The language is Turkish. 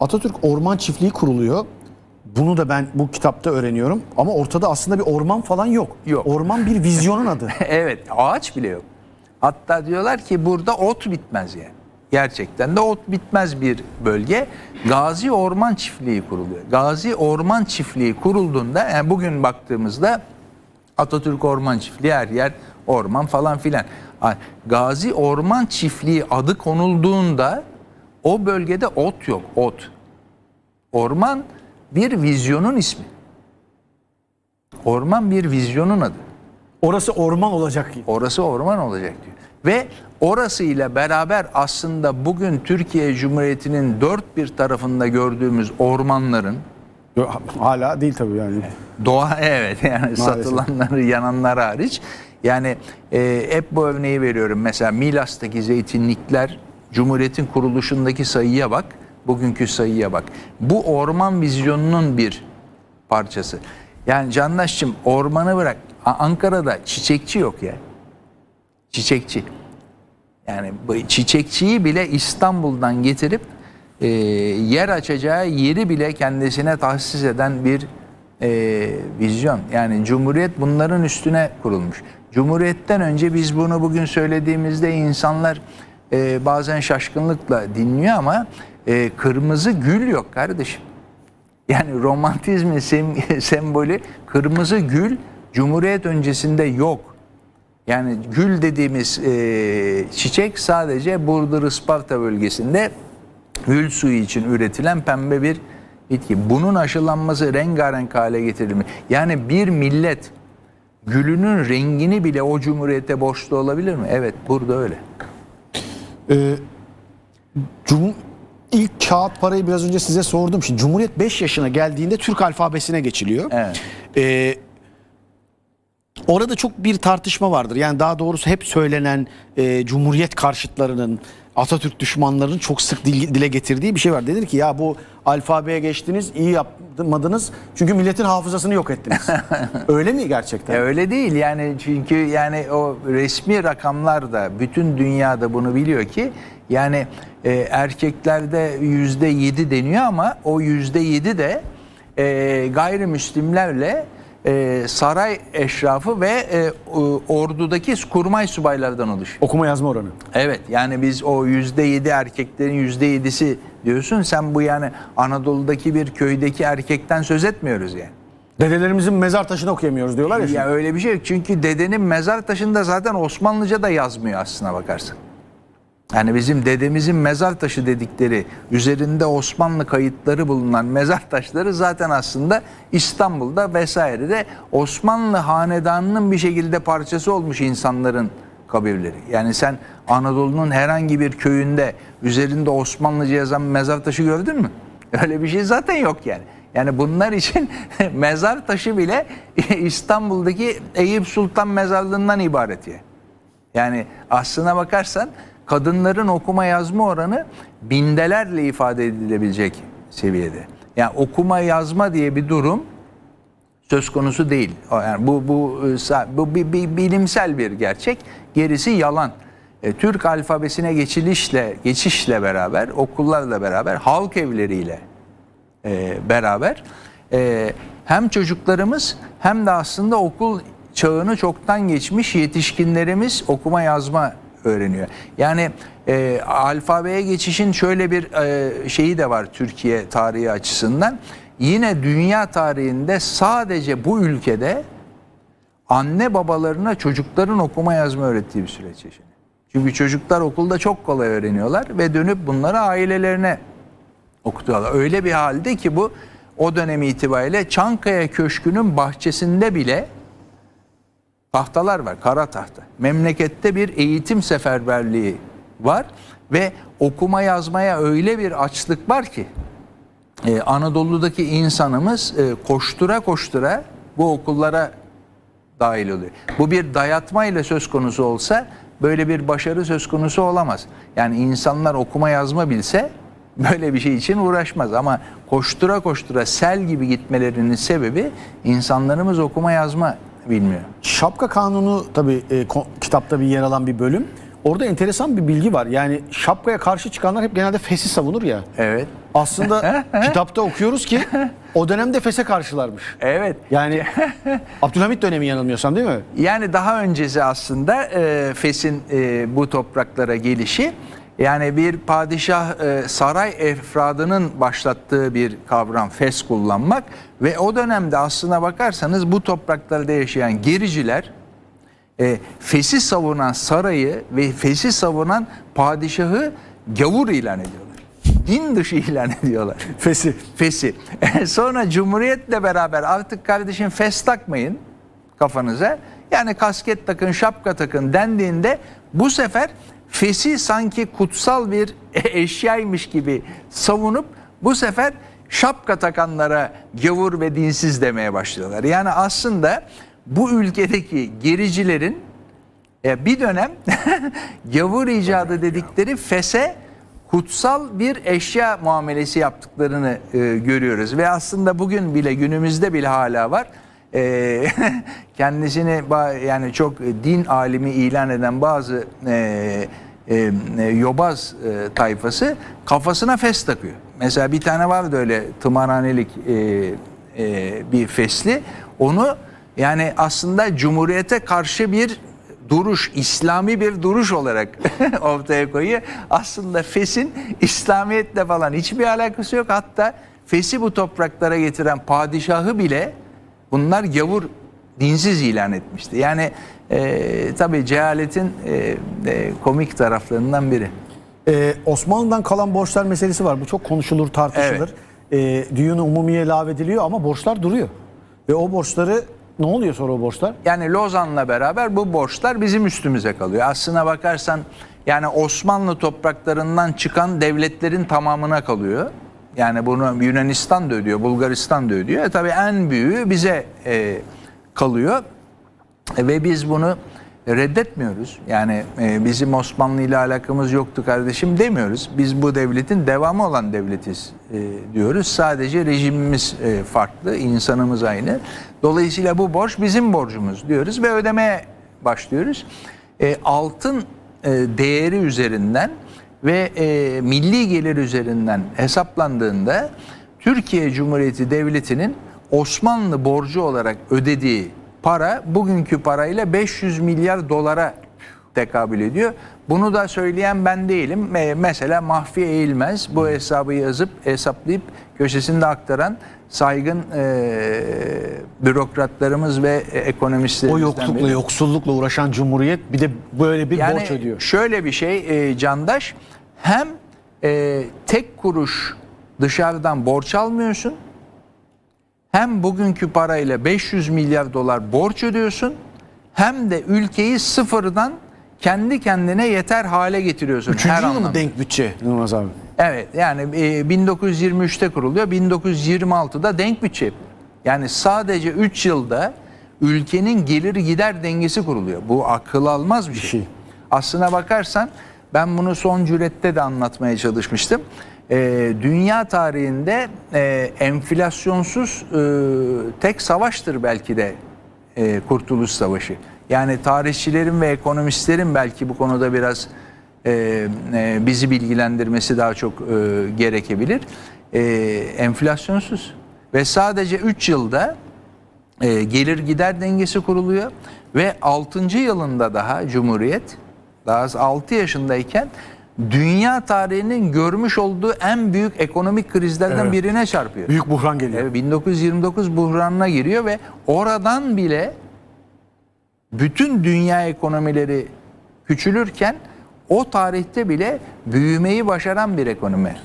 Atatürk Orman Çiftliği kuruluyor. Bunu da ben bu kitapta öğreniyorum. Ama ortada aslında bir orman falan yok. Yok. Orman bir vizyonun adı. evet ağaç bile yok. Hatta diyorlar ki burada ot bitmez yani. Gerçekten de ot bitmez bir bölge. Gazi Orman Çiftliği kuruluyor. Gazi Orman Çiftliği kurulduğunda yani bugün baktığımızda Atatürk Orman Çiftliği her yer orman falan filan. Gazi Orman Çiftliği adı konulduğunda o bölgede ot yok, ot. Orman bir vizyonun ismi. Orman bir vizyonun adı. Orası orman olacak. Orası orman olacak diyor. Ve orası ile beraber aslında bugün Türkiye Cumhuriyeti'nin dört bir tarafında gördüğümüz ormanların Hala değil tabii yani. doğa evet yani satılanları yananlar hariç yani e, hep bu örneği veriyorum. Mesela Milas'taki zeytinlikler Cumhuriyet'in kuruluşundaki sayıya bak, bugünkü sayıya bak. Bu orman vizyonunun bir parçası. Yani Candaş'cığım ormanı bırak. Ankara'da çiçekçi yok ya. Çiçekçi. Yani çiçekçiyi bile İstanbul'dan getirip e, yer açacağı yeri bile kendisine tahsis eden bir e, vizyon. Yani Cumhuriyet bunların üstüne kurulmuş. Cumhuriyetten önce biz bunu bugün söylediğimizde insanlar e, bazen şaşkınlıkla dinliyor ama e, kırmızı gül yok kardeşim. Yani romantizmin sem- sembolü kırmızı gül Cumhuriyet öncesinde yok. Yani gül dediğimiz e, çiçek sadece Burdur Isparta bölgesinde gül suyu için üretilen pembe bir bitki. Bunun aşılanması rengarenk hale getirilmiş. Yani bir millet gülünün rengini bile o cumhuriyete borçlu olabilir mi? Evet burada öyle. Ee, Cum ilk kağıt parayı biraz önce size sordum. Şimdi Cumhuriyet 5 yaşına geldiğinde Türk alfabesine geçiliyor. Evet. Ee, orada çok bir tartışma vardır. Yani daha doğrusu hep söylenen e, Cumhuriyet karşıtlarının, Atatürk düşmanlarının çok sık dil- dile getirdiği bir şey var. Denir ki ya bu alfabeye geçtiniz, iyi yapmadınız çünkü milletin hafızasını yok ettiniz. Öyle mi gerçekten? E öyle değil yani çünkü yani o resmi rakamlar da bütün dünyada bunu biliyor ki yani e, erkeklerde yüzde yedi deniyor ama o yüzde yedi de e, gayrimüslimlerle e, saray eşrafı ve e, ordudaki kurmay subaylardan oluşuyor. Okuma yazma oranı. Evet yani biz o yüzde yedi erkeklerin yüzde yedisi diyorsun sen bu yani Anadolu'daki bir köydeki erkekten söz etmiyoruz yani. Dedelerimizin mezar taşını okuyamıyoruz diyorlar ya. şimdi. Ya öyle bir şey yok. Çünkü dedenin mezar taşında zaten Osmanlıca da yazmıyor aslına bakarsan. Yani bizim dedemizin mezar taşı dedikleri üzerinde Osmanlı kayıtları bulunan mezar taşları zaten aslında İstanbul'da vesairede Osmanlı hanedanının bir şekilde parçası olmuş insanların kabirleri. Yani sen Anadolu'nun herhangi bir köyünde üzerinde Osmanlıca yazan mezar taşı gördün mü? Öyle bir şey zaten yok yani. Yani bunlar için mezar taşı bile İstanbul'daki Eyüp Sultan mezarlığından ibaret yani. Yani aslına bakarsan kadınların okuma yazma oranı bindelerle ifade edilebilecek seviyede. Yani okuma yazma diye bir durum söz konusu değil. Yani bu bu e, bu bir, bir bilimsel bir gerçek. Gerisi yalan. E, Türk alfabesine geçilişle geçişle beraber okullarla beraber halk evleriyle e, beraber e, hem çocuklarımız hem de aslında okul çağını çoktan geçmiş yetişkinlerimiz okuma yazma öğreniyor. Yani e, alfabeye geçişin şöyle bir e, şeyi de var Türkiye tarihi açısından. Yine dünya tarihinde sadece bu ülkede anne babalarına çocukların okuma yazma öğrettiği bir süreç yaşanıyor. Çünkü çocuklar okulda çok kolay öğreniyorlar ve dönüp bunları ailelerine okutuyorlar. Öyle bir halde ki bu o dönem itibariyle Çankaya Köşkü'nün bahçesinde bile tahtalar var, kara tahta. Memlekette bir eğitim seferberliği var ve okuma yazmaya öyle bir açlık var ki e, Anadolu'daki insanımız e, koştura koştura bu okullara dahil oluyor. Bu bir dayatma ile söz konusu olsa böyle bir başarı söz konusu olamaz. Yani insanlar okuma yazma bilse böyle bir şey için uğraşmaz ama koştura koştura sel gibi gitmelerinin sebebi insanlarımız okuma yazma bilmiyor. Şapka Kanunu tabii e, kitapta bir yer alan bir bölüm. Orada enteresan bir bilgi var. Yani şapkaya karşı çıkanlar hep genelde Fes'i savunur ya. Evet. Aslında kitapta okuyoruz ki o dönemde Fes'e karşılarmış. Evet. Yani Abdülhamit dönemi yanılmıyorsam değil mi? Yani daha öncesi aslında e, Fes'in e, bu topraklara gelişi yani bir padişah e, saray efradının başlattığı bir kavram Fes kullanmak ve o dönemde aslına bakarsanız bu topraklarda yaşayan gericiler e, Fes'i savunan sarayı ve Fes'i savunan padişahı gavur ilan ediyorlar. Din dışı ilan ediyorlar. Fes'i. Fes'i. Sonra Cumhuriyet'le beraber artık kardeşim fes takmayın kafanıza. Yani kasket takın, şapka takın dendiğinde bu sefer fesi sanki kutsal bir eşyaymış gibi savunup bu sefer şapka takanlara gavur ve dinsiz demeye başlıyorlar. Yani aslında bu ülkedeki gericilerin e, bir dönem gavur icadı dedikleri fese kutsal bir eşya muamelesi yaptıklarını e, görüyoruz. Ve aslında bugün bile günümüzde bile hala var. E, kendisini yani çok din alimi ilan eden bazı e, e, yobaz e, tayfası kafasına fes takıyor. Mesela bir tane vardı öyle tımarhanelik e, e, bir fesli. Onu yani aslında cumhuriyete karşı bir duruş, İslami bir duruş olarak ortaya koyuyor. Aslında Fes'in İslamiyetle falan hiçbir alakası yok. Hatta Fes'i bu topraklara getiren padişahı bile bunlar gavur, dinsiz ilan etmişti. Yani e, tabii cehaletin e, e, komik taraflarından biri. Ee, Osmanlı'dan kalan borçlar meselesi var. Bu çok konuşulur, tartışılır. Ee, düğünü umumiye lağvediliyor ama borçlar duruyor. Ve o borçları ne oluyor sonra o borçlar? Yani Lozan'la beraber bu borçlar bizim üstümüze kalıyor. Aslına bakarsan yani Osmanlı topraklarından çıkan devletlerin tamamına kalıyor. Yani bunu Yunanistan da ödüyor, Bulgaristan da ödüyor. E, tabii en büyüğü bize e, kalıyor. E, ve biz bunu reddetmiyoruz. Yani e, bizim Osmanlı ile alakamız yoktu kardeşim demiyoruz. Biz bu devletin devamı olan devletiz e, diyoruz. Sadece rejimimiz farklı, insanımız aynı. Dolayısıyla bu borç bizim borcumuz diyoruz ve ödemeye başlıyoruz. Altın değeri üzerinden ve milli gelir üzerinden hesaplandığında Türkiye Cumhuriyeti Devleti'nin Osmanlı borcu olarak ödediği para bugünkü parayla 500 milyar dolara tekabül ediyor. Bunu da söyleyen ben değilim. E, Mesela Mahfi Eğilmez bu hesabı yazıp hesaplayıp köşesinde aktaran saygın e, bürokratlarımız ve O ekonomistlerimizden yoklukla, biri. yoksullukla uğraşan cumhuriyet bir de böyle bir borç ödüyor. Şöyle bir şey e, Candaş hem e, tek kuruş dışarıdan borç almıyorsun hem bugünkü parayla 500 milyar dolar borç ödüyorsun hem de ülkeyi sıfırdan kendi kendine yeter hale getiriyorsun. Üçüncü her yıl mı anlamda. denk bütçe Yılmaz abi? Evet yani e, 1923'te kuruluyor 1926'da denk bütçe yapıyor. Yani sadece 3 yılda ülkenin gelir gider dengesi kuruluyor. Bu akıl almaz bir şey. şey. Aslına bakarsan ben bunu son cürette de anlatmaya çalışmıştım. E, dünya tarihinde e, enflasyonsuz e, tek savaştır belki de e, Kurtuluş Savaşı. Yani tarihçilerin ve ekonomistlerin belki bu konuda biraz e, e, bizi bilgilendirmesi daha çok e, gerekebilir. E, enflasyonsuz ve sadece 3 yılda e, gelir gider dengesi kuruluyor ve 6. yılında daha Cumhuriyet daha az 6 yaşındayken dünya tarihinin görmüş olduğu en büyük ekonomik krizlerden Evet. birine çarpıyor. Büyük buhran geliyor. Evet, 1929 buhranına giriyor ve oradan bile bütün dünya ekonomileri küçülürken o tarihte bile büyümeyi başaran bir ekonomi